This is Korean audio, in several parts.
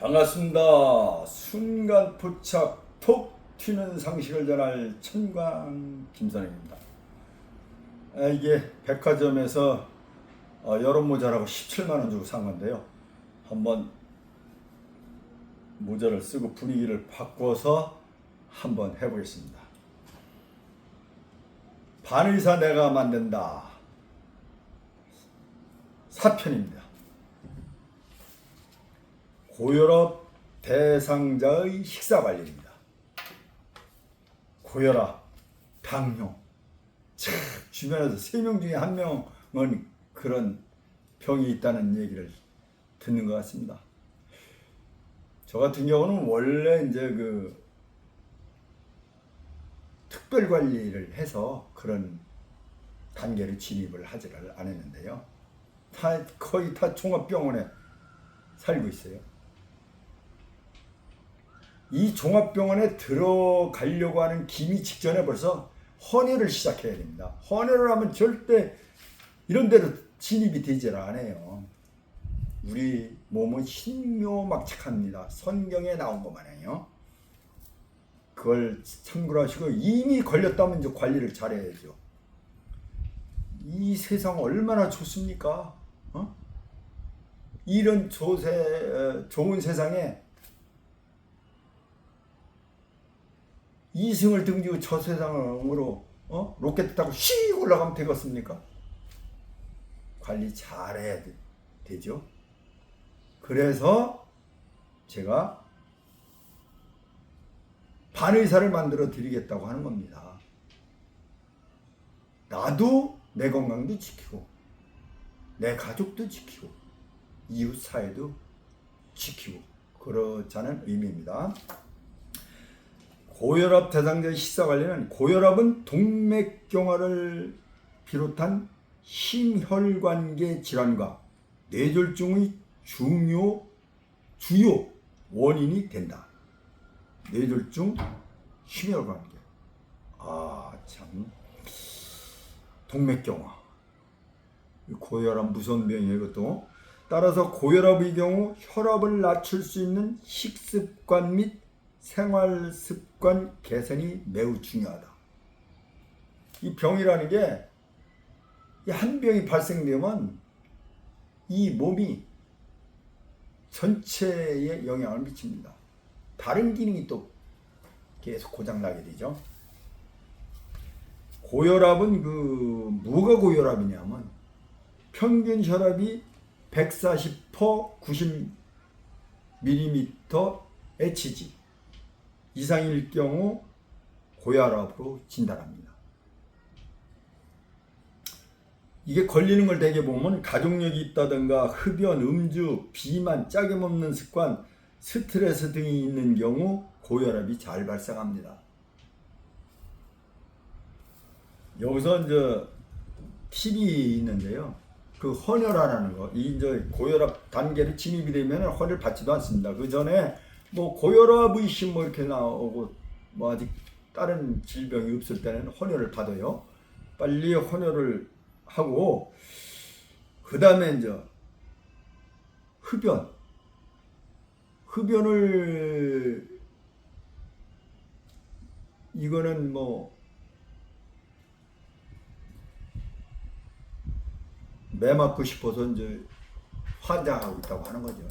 반갑습니다. 순간 포착 톡 튀는 상식을 전할 천광 김선영입니다. 아, 이게 백화점에서 어, 여름 모자라고 17만 원 주고 산 건데요. 한번 모자를 쓰고 분위기를 바꿔서 한번 해보겠습니다. 반의사 내가 만든다. 사편입니다. 고혈압 대상자의 식사 관리입니다. 고혈압, 당뇨. 참 주변에서 세 명 중에 한 명은 그런 병이 있다는 얘기를 듣는 것 같습니다. 저 같은 경우는 원래 이제 그 특별 관리를 해서 그런 단계를 진입을 하지를 않았는데요. 다 거의 다 종합병원에 살고 있어요. 이 종합병원에 들어가려고 하는 기미 직전에 벌써 헌혈을 시작해야 됩니다. 헌혈을 하면 절대 이런 데로 진입이 되질 않아요. 우리 몸은 신묘막측합니다. 성경에 나온 것만해요. 그걸 참고로 하시고 이미 걸렸다면 이제 관리를 잘해야죠. 이 세상 얼마나 좋습니까? 어? 이런 조세, 좋은 세상에 이승을 등지고 저 세상으로 어? 로켓 타고 씩 올라가면 되겠습니까? 관리 잘해야 되, 되죠. 그래서 제가 반의사를 만들어 드리겠다고 하는 겁니다. 나도 내 건강도 지키고 내 가족도 지키고 이웃 사회도 지키고 그렇자는 의미입니다. 고혈압 대상자 식사 관리는 고혈압은 동맥경화를 비롯한 심혈관계 질환과 뇌졸중의 중요 주요 원인이 된다. 뇌졸중, 심혈관계. 아, 참. 동맥경화. 고혈압 무서운 병이에요, 이것도. 따라서 고혈압의 경우 혈압을 낮출 수 있는 식습관 및 생활 습관 개선이 매우 중요하다. 이 병이라는 게 한 병이 발생되면 이 몸이 전체에 영향을 미칩니다. 다른 기능이 또 계속 고장나게 되죠. 고혈압은 그 뭐가 고혈압이냐면 평균 혈압이 140퍼 90mm HG 이상일 경우 고혈압으로 진단합니다. 이게 걸리는 걸 대개 보면 가족력이 있다든가 흡연, 음주, 비만, 짜게 먹는 습관, 스트레스 등이 있는 경우 고혈압이 잘 발생합니다. 여기서 이제 팁이 있는데요. 그 헌혈하라는 거, 이 이제 고혈압 단계를 진입이 되면 헌혈 받지도 않습니다. 그 전에 뭐 고혈압 의심 뭐 이렇게 나오고 뭐 아직 다른 질병이 없을 때는 헌혈을 받아요. 빨리 헌혈을 하고 그 다음에 이제 흡연 흡연을 이거는 뭐 매 맞고 싶어서 이제 환장하고 있다고 하는 거죠.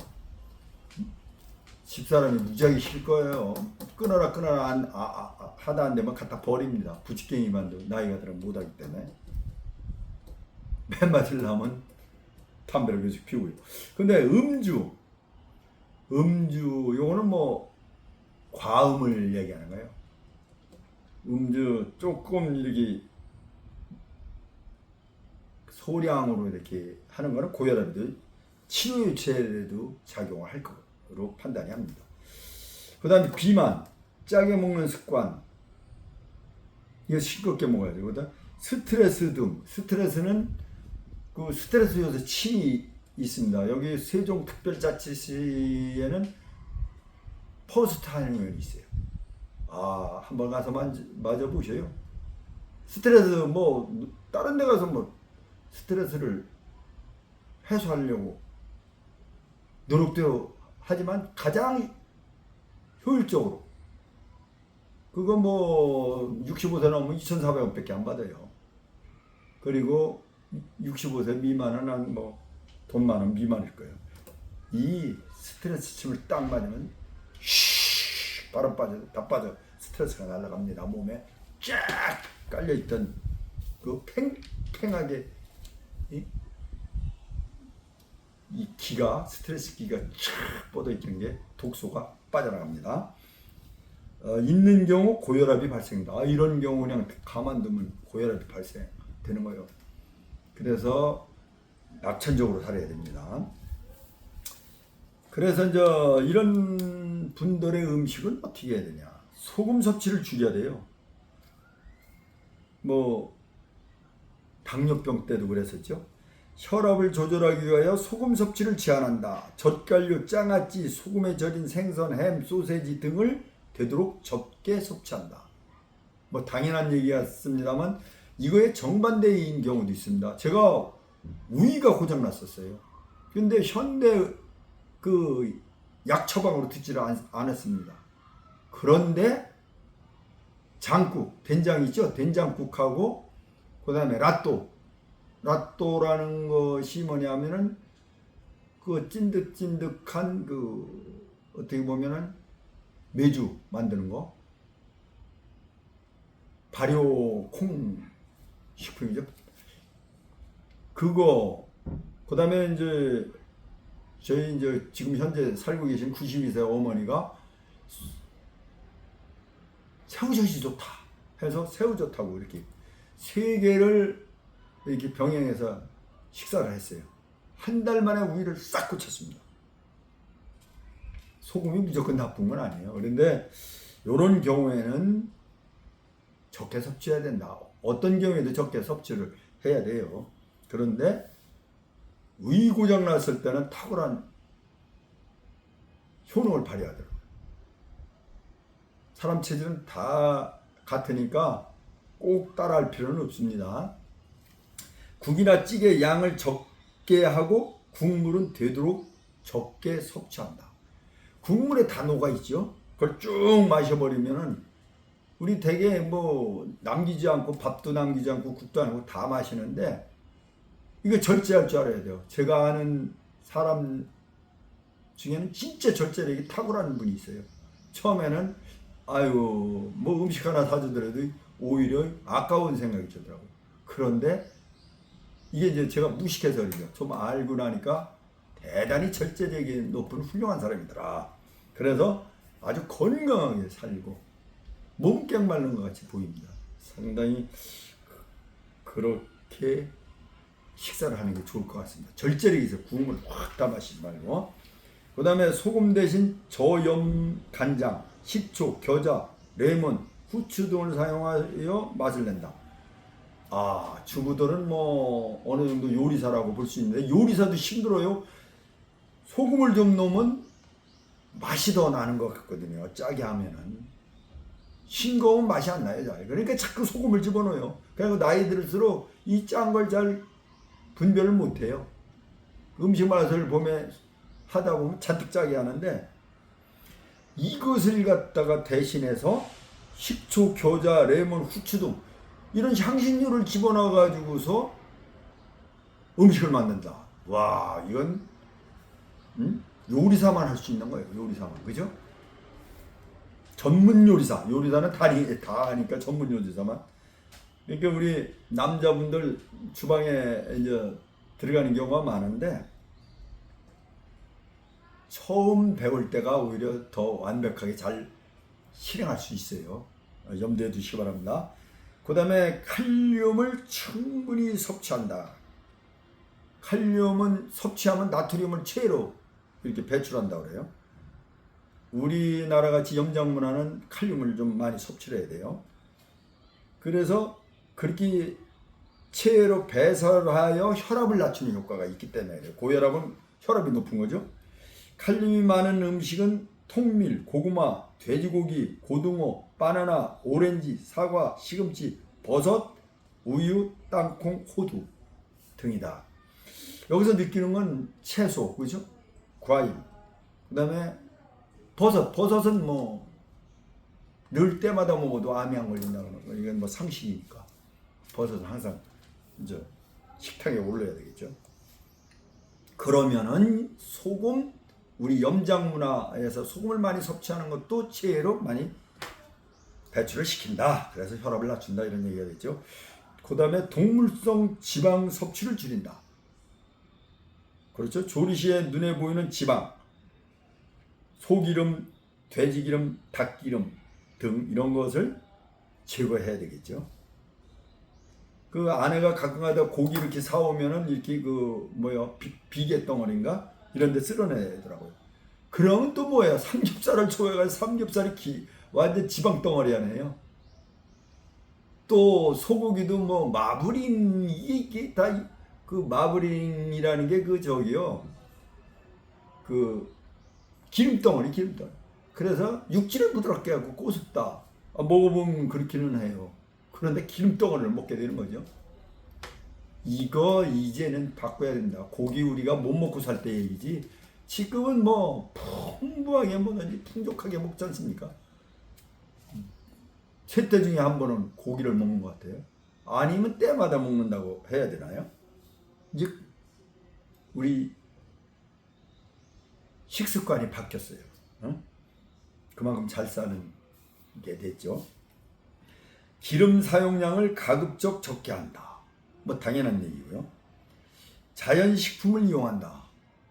집사람이 무지하게 싫을 거예요. 끊어라 끊어라 안, 아, 아, 아, 하다 안 되면 갖다 버립니다. 부치깽이만도 나이가 들어 못하기 때문에. 맨 맞으려면 담배를 계속 피우고요. 근데 음주, 음주, 요거는 뭐 과음을 얘기하는 거예요. 음주 조금 이렇게 소량으로 이렇게 하는 거는 고혈압도 치료 유체에도 작용을 할 거 로 판단이 합니다. 그 다음에 비만, 짜게 먹는 습관, 이거 싱겁게 먹어야 되거든. 스트레스 등, 스트레스는 그 스트레스 요새 침이 있습니다. 여기 세종특별자치시에는 퍼스트 하는 이 있어요. 아, 한번 가서 만져, 맞아 보셔요. 스트레스 뭐, 다른 데 가서 뭐, 스트레스를 해소하려고 노력도 하지만 가장 효율적으로 그거 뭐 65세 넘으면 2,400원 밖에 안 받아요. 그리고 65세 미만은 한뭐돈 많은 미만일 거예요. 이 스트레스 침을 딱 맞으면 쉬 바람 빠져 다 빠져 스트레스가 날아갑니다. 몸에 쫙 깔려 있던 그 팽팽하게 이, 이 기가 스트레스 기가 쫙 뻗어 있는 게 독소가 빠져나갑니다. 어, 있는 경우 고혈압이 발생합니다. 아, 이런 경우 그냥 가만두면 고혈압이 발생되는 거예요. 그래서 낙천적으로 살아야 됩니다. 그래서 이제 이런 분들의 음식은 어떻게 해야 되냐? 소금 섭취를 줄여야 돼요. 뭐 당뇨병 때도 그랬었죠. 혈압을 조절하기 위하여 소금 섭취를 제한한다. 젓갈류, 장아찌, 소금에 절인 생선, 햄, 소세지 등을 되도록 적게 섭취한다. 뭐 당연한 얘기 같습니다만 이거에 정반대인 경우도 있습니다. 제가 우위가 고장 났었어요. 근데 현대 그 약 처방으로 듣지를 않, 않았습니다. 그런데 장국, 된장 있죠? 된장국하고 그 다음에 라또. 라또라는 것이 뭐냐면은 그 찐득찐득한 그 어떻게 보면은 매주 만드는 거. 발효 콩 식품이죠. 그거 그 다음에 이제 저희 이제 지금 현재 살고 계신 92세 어머니가 새우젓이 좋다 해서 새우젓하고 이렇게 세 개를 이렇게 병행해서 식사를 했어요. 한 달 만에 우유를 싹 고쳤습니다. 소금이 무조건 나쁜 건 아니에요. 그런데 이런 경우에는 적게 섭취해야 된다. 어떤 경우에도 적게 섭취를 해야 돼요. 그런데 위 고장 났을 때는 탁월한 효능을 발휘하더라고요. 사람 체질은 다 같으니까 꼭 따라할 필요는 없습니다. 국이나 찌개 양을 적게 하고 국물은 되도록 적게 섭취한다. 국물에 다 녹아 있죠. 그걸 쭉 마셔버리면은 우리 대개 뭐 남기지 않고 밥도 남기지 않고 국도 안 하고 다 마시는데 이거 절제할 줄 알아야 돼요. 제가 아는 사람 중에는 진짜 절제력이 탁월한 분이 있어요. 처음에는 아유 뭐 음식 하나 사주더라도 오히려 아까운 생각이 들더라고요. 그런데 이게 이제 제가 무식해서 그러죠. 좀 알고 나니까 대단히 절제력이 높은 훌륭한 사람이더라. 그래서 아주 건강하게 살고 몸깨 마른 것 같이 보입니다. 상당히 그렇게 식사를 하는 게 좋을 것 같습니다. 절제력이 있어 국물 확다 마시지 말고. 그 다음에 소금 대신 저염 간장, 식초, 겨자, 레몬, 후추 등을 사용하여 맛을 낸다. 아, 주부들은 뭐 어느 정도 요리사라고 볼 수 있는데 요리사도 힘들어요. 소금을 좀 넣으면 맛이 더 나는 것 같거든요. 짜게 하면은. 싱거운 맛이 안 나요, 잘. 그러니까 자꾸 소금을 집어넣어요. 그리고 나이 들수록 이 짠 걸 잘 분별을 못 해요. 음식 맛을 보면 하다 보면 잔뜩 짜게 하는데 이것을 갖다가 대신해서 식초, 겨자, 레몬, 후추 등 이런 향신료를 집어넣어 가지고서 음식을 만든다. 와, 이건 음? 요리사만 할 수 있는 거예요. 요리사만. 그죠? 전문 요리사. 요리사는 다, 리- 다 하니까 전문 요리사만. 그러니까 우리 남자분들 주방에 이제 들어가는 경우가 많은데 처음 배울 때가 오히려 더 완벽하게 잘 실행할 수 있어요. 어, 염두에 두시기 바랍니다. 그 다음에 칼륨을 충분히 섭취한다. 칼륨은 섭취하면 나트륨을 체로 이렇게 배출한다 그래요. 우리나라 같이 영장 문화는 칼륨을 좀 많이 섭취를 해야 돼요. 그래서 그렇게 체로 배설하여 혈압을 낮추는 효과가 있기 때문에. 고혈압은 혈압이 높은 거죠. 칼륨이 많은 음식은 통밀, 고구마, 돼지고기, 고등어, 바나나, 오렌지, 사과, 시금치, 버섯, 우유, 땅콩, 호두 등이다. 여기서 느끼는 건 채소, 그죠? 과일, 그 다음에 버섯, 버섯은 뭐 넣을 때마다 먹어도 암이 안 걸린다는 거. 이건 뭐 상식이니까. 버섯은 항상 이제 식탁에 올려야 되겠죠. 그러면은 소금 우리 염장 문화에서 소금을 많이 섭취하는 것도 체외로 많이 배출을 시킨다. 그래서 혈압을 낮춘다 이런 얘기가 됐죠. 그 다음에 동물성 지방 섭취를 줄인다. 그렇죠. 조리 시에 눈에 보이는 지방, 소기름, 돼지기름, 닭기름 등 이런 것을 제거해야 되겠죠. 그 아내가 가끔가다 고기 이렇게 사오면은 이렇게 그 뭐야 비, 비계 덩어리인가 이런 데 쓸어내더라고요. 그러면 또 뭐야 삼겹살을 좋아해가지고 삼겹살이 기, 완전 지방 덩어리 아니에요. 또 소고기도 뭐 마블링 이게 다 그 마블링이라는 게 그 저기요 그 기름 덩어리 기름 덩어리. 그래서 육질을 부드럽게 하고 꼬숩다. 아, 먹어보면 그렇기는 해요. 그런데 기름 덩어리를 먹게 되는 거죠. 이거 이제는 바꿔야 된다. 고기 우리가 못 먹고 살 때 얘기지. 지금은 뭐 풍부하게 뭐든지 풍족하게 먹지 않습니까? 세 때 중에 한 번은 고기를 먹는 것 같아요. 아니면 때마다 먹는다고 해야 되나요? 이제 우리 식습관이 바뀌었어요. 어? 그만큼 잘 사는 게 됐죠. 기름 사용량을 가급적 적게 한다. 뭐 당연한 얘기고요. 자연식품을 이용한다.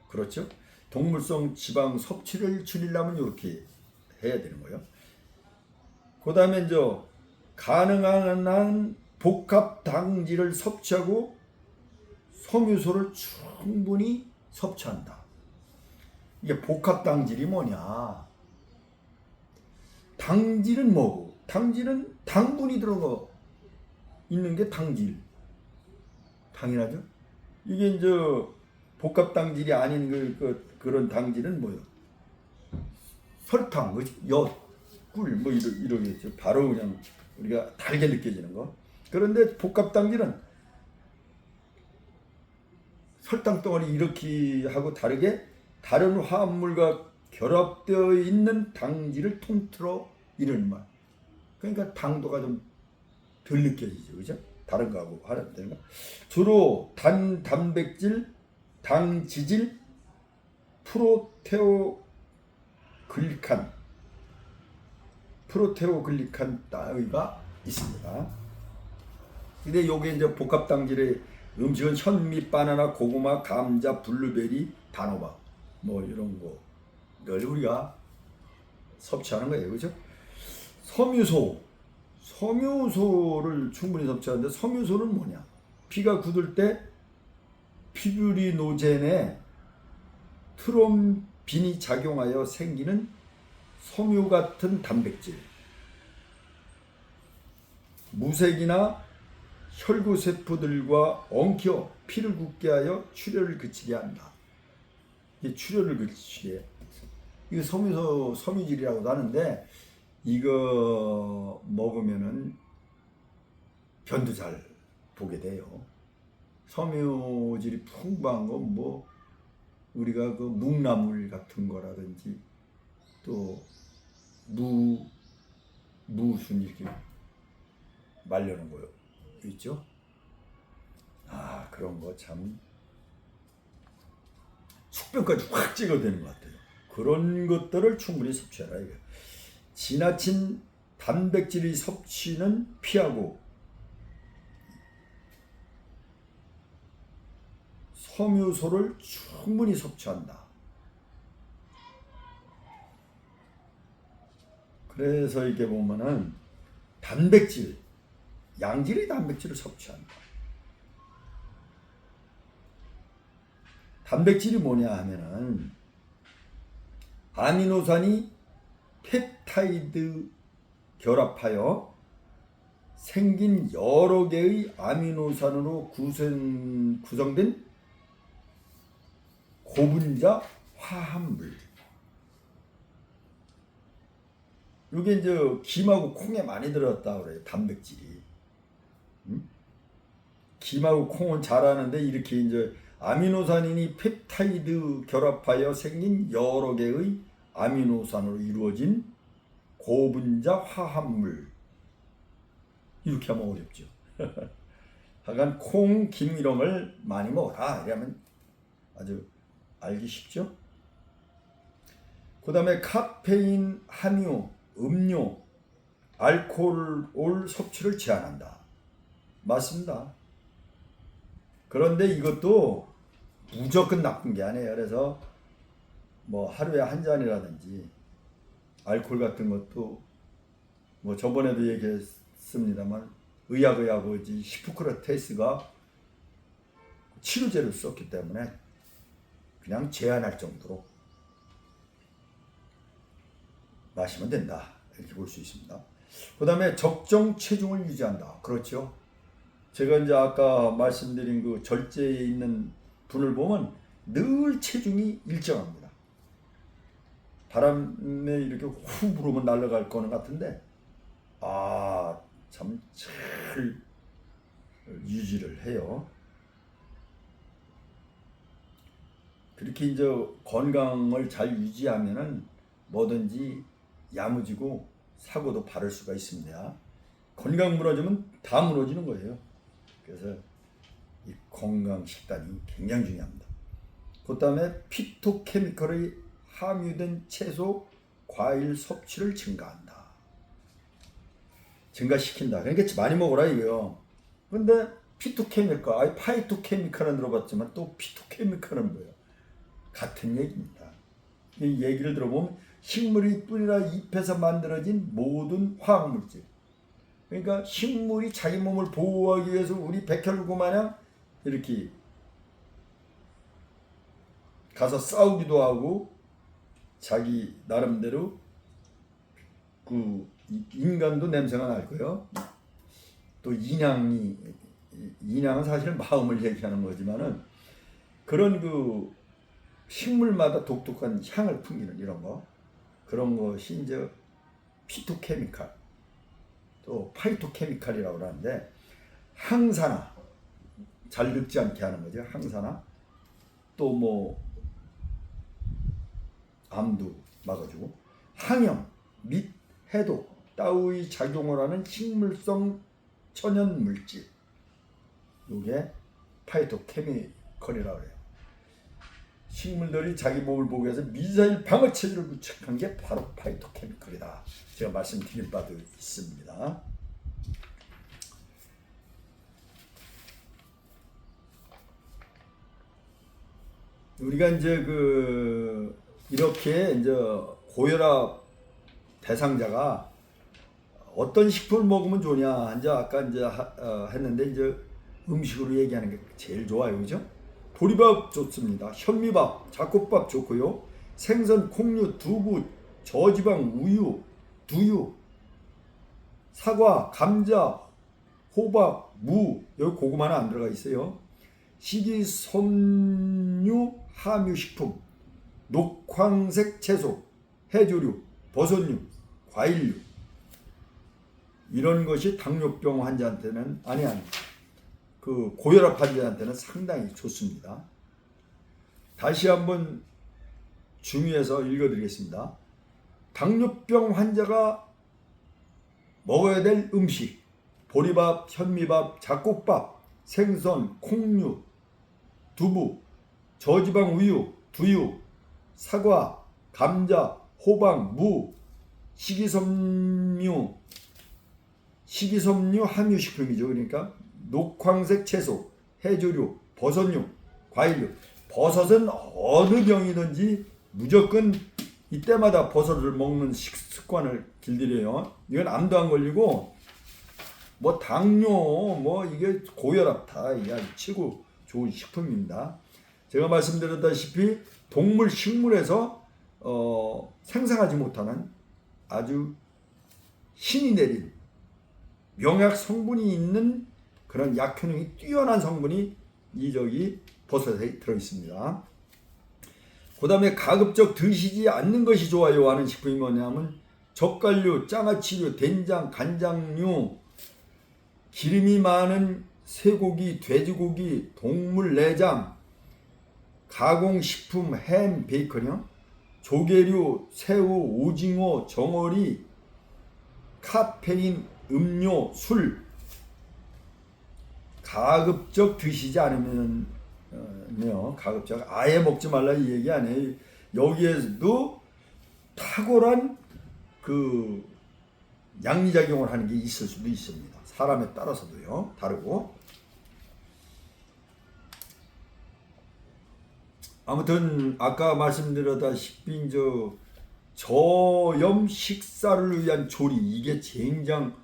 그렇죠? 동물성 지방 섭취를 줄이려면 이렇게 해야 되는 거예요. 그 다음에 이제 가능한 한 복합 당질을 섭취하고 섬유소를 충분히 섭취한다. 이게 복합 당질이 뭐냐? 당질은 뭐고? 당질은 당분이 들어가 있는 게 당질. 당연하죠? 이게 이제 복합 당질이 아닌 그, 그 그런 당질은 뭐요? 설탕, 그지? 엿, 꿀, 뭐 이러, 이러겠죠. 바로 그냥 우리가 달게 느껴지는 거. 그런데 복합 당질은 설탕 덩어리 이렇게 하고 다르게 다른 화합물과 결합되어 있는 당질을 통틀어 이런 말. 그러니까 당도가 좀 덜 느껴지죠, 그죠? 다른 거하고 하는 거. 주로 단 단백질, 당 지질, 프로테오 글리칸, 프로테오 글리칸 따위가 있습니다. 근데 요게 이제 복합 당질의 음식은 현미, 바나나, 고구마, 감자, 블루베리, 단호박 뭐 이런 거를 우리가 섭취하는 거예요, 그죠? 섬유소, 섬유소를 충분히 섭취하는데 섬유소는 뭐냐? 피가 굳을 때 피브리노젠에 트롬빈이 작용하여 생기는 섬유 같은 단백질, 무색이나 혈구세포들과 엉켜 피를 굳게 하여 출혈을 그치게 한다. 이게 출혈을 그치게. 이거 섬유소 섬유질이라고도 하는데 이거 먹으면은 변도 잘 보게 돼요. 섬유질이 풍부한 건 뭐 우리가 그 묵나물 같은 거라든지 또 무 무순 이렇게 말려놓은 거 있죠? 아 그런 거 참 숙변까지 확 찍어대는 것 같아요. 그런 것들을 충분히 섭취하라 이거. 지나친 단백질의 섭취는 피하고 섬유소를 충분히 섭취한다. 그래서 이게 보면은 단백질, 양질의 단백질을 섭취한다. 단백질이 뭐냐 하면은 아미노산이 펩타이드 결합하여 생긴 여러 개의 아미노산으로 구성, 구성된 고분자 화합물. 이게 이제 김하고 콩에 많이 들었다 그래요. 단백질이. 음? 김하고 콩은 잘하는데 이렇게 이제 아미노산인이 펩타이드 결합하여 생긴 여러 개의 아미노산으로 이루어진 고분자 화합물. 이렇게 하면 어렵죠. 하여간 콩, 김 이런 걸 많이 먹어라. 이러면 아주 알기 쉽죠. 그 다음에 카페인 함유, 음료, 알코올 섭취를 제한한다. 맞습니다. 그런데 이것도 무조건 나쁜 게 아니에요. 그래서 뭐 하루에 한 잔이라든지 알코올 같은 것도 뭐 저번에도 얘기했습니다만 의학의 아버지 히포크라테스가 치료제를 썼기 때문에 그냥 제한할 정도로 마시면 된다 이렇게 볼 수 있습니다. 그 다음에 적정 체중을 유지한다. 그렇죠. 제가 이제 아까 말씀드린 그 절제에 있는 분을 보면 늘 체중이 일정합니다. 바람에 이렇게 후 불으면 날아갈 거는 같은데 아 참 잘 유지를 해요. 그렇게 이제 건강을 잘 유지하면은 뭐든지 야무지고 사고도 바를 수가 있습니다. 건강 무너지면 다 무너지는 거예요. 그래서 이 건강 식단이 굉장히 중요합니다. 그 다음에 피토케미컬이 함유된 채소, 과일 섭취를 증가한다. 증가시킨다. 그러니까 많이 먹어라 이거요. 근데 피토케미컬, 아니 파이토케미컬은 들어봤지만 또 피토케미컬은 뭐예요? 같은 얘기입니다. 이 얘기를 들어보면 식물이 뿌리나 잎에서 만들어진 모든 화학물질. 그러니까 식물이 자기 몸을 보호하기 위해서 우리 백혈구 마냥 이렇게 가서 싸우기도 하고 자기 나름대로 그 인간도 냄새가 날 거예요. 또 인양이 인양은 사실 마음을 얘기하는 거지만은 그런 그 식물마다 독특한 향을 풍기는 이런 거 그런 것이 이제 피토케미칼 또 파이토케미칼이라고 하는데 항산화 잘 늙지 않게 하는 거죠 항산화 또 뭐 암도 막아주고 항염 및 해독 따위의 작용을 하는 식물성 천연 물질 이게 파이토케미컬이라고 해요. 식물들이 자기 몸을 보기 위해서 미사일 방어 체제를 구축한 게 바로 파이토케미컬이다. 제가 말씀드린 바도 있습니다. 우리가 이제 그 이렇게 이제 고혈압 대상자가 어떤 식품을 먹으면 좋냐 이제 아까 이제 하- 어, 했는데 이제 음식으로 얘기하는 게 제일 좋아요, 그죠? 보리밥 좋습니다. 현미밥, 잡곡밥 좋고요. 생선, 콩류, 두부, 저지방 우유, 두유, 사과, 감자, 호박, 무 여기 고구마는 안 들어가 있어요. 식이섬유 함유식품, 녹황색 채소, 해조류, 버섯류, 과일류 이런 것이 당뇨병 환자한테는 아니 아니 그 고혈압 환자한테는 상당히 좋습니다. 다시 한번 중위해서 읽어드리겠습니다. 당뇨병 환자가 먹어야 될 음식 보리밥, 현미밥, 잡곡밥, 생선, 콩류, 두부, 저지방 우유, 두유, 사과, 감자, 호박, 무, 식이섬유, 식이섬유 함유식품이죠. 그러니까 녹황색 채소, 해조류, 버섯류, 과일류. 버섯은 어느 병이든지 무조건 이때마다 버섯을 먹는 식- 습관을 길들여요. 이건 암도 안 걸리고 뭐 당뇨, 뭐 이게 고혈압 다 아주 최고 좋은 식품입니다. 제가 말씀드렸다시피 동물 식물에서 어, 생성하지 못하는 아주 신이 내린 명약 성분이 있는 그런 약효능이 뛰어난 성분이 이 저기 버섯에 들어 있습니다. 그 다음에 가급적 드시지 않는 것이 좋아요 하는 식품이 뭐냐면 젓갈류, 장아찌류, 된장, 간장류, 기름이 많은 쇠고기, 돼지고기, 동물 내장, 가공식품, 햄, 베이컨이요. 조개류, 새우, 오징어, 정어리, 카페인, 음료, 술. 가급적 드시지 않으면요. 가급적 아예 먹지 말라 이 얘기 아니에요. 여기에도 탁월한 그 양리작용을 하는 게 있을 수도 있습니다. 사람에 따라서도요. 다르고. 아무튼 아까 말씀드렸다시피 저 저염 식사를 위한 조리 이게 쟁장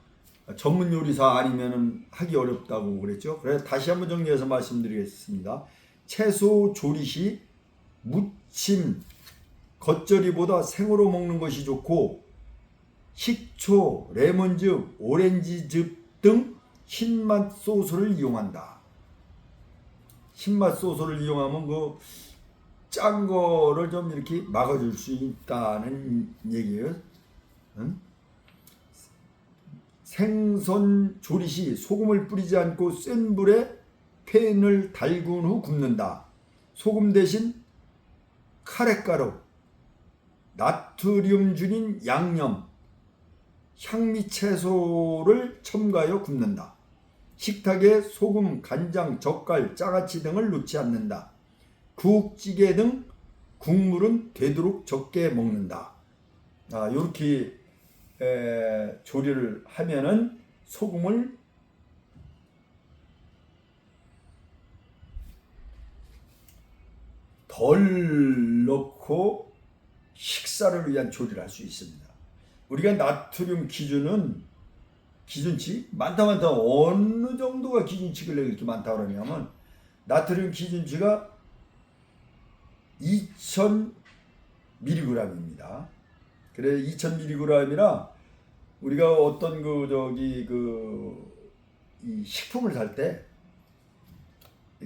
전문 요리사 아니면은 하기 어렵다고 그랬죠. 그래서 다시 한번 정리해서 말씀드리겠습니다. 채소 조리 시 무침 겉절이보다 생으로 먹는 것이 좋고 식초, 레몬즙, 오렌지즙 등 신맛 소스를 이용한다. 신맛 소스를 이용하면 그 짠 거를 좀 이렇게 막아줄 수 있다는 얘기예요. 응? 생선 조리 시 소금을 뿌리지 않고 센 불에 팬을 달군 후 굽는다. 소금 대신 카레가루, 나트륨 줄인 양념, 향미 채소를 첨가하여 굽는다. 식탁에 소금, 간장, 젓갈, 짜가치 등을 넣지 않는다. 국, 찌개 등 국물은 되도록 적게 먹는다. 아, 이렇게 조리를 하면은 소금을 덜 넣고 식사를 위한 조리를 할 수 있습니다. 우리가 나트륨 기준은 기준치 많다 많다 어느 정도가 기준치길래 이렇게 많다 그러냐면 나트륨 기준치가 2000mg입니다. 그래 2000mg이라 우리가 어떤 그 저기 그 이 식품을 살 때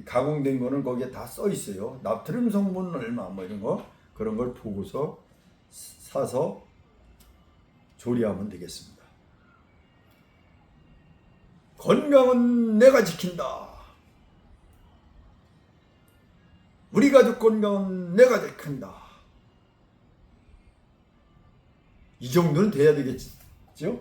가공된 거는 거기에 다 써 있어요. 나트륨 성분은 얼마 뭐 이런 거 그런 걸 보고서 사서 조리하면 되겠습니다. 건강은 내가 지킨다. 우리 가족 건강은 내가 지킨다. 이 정도는 돼야 되겠죠?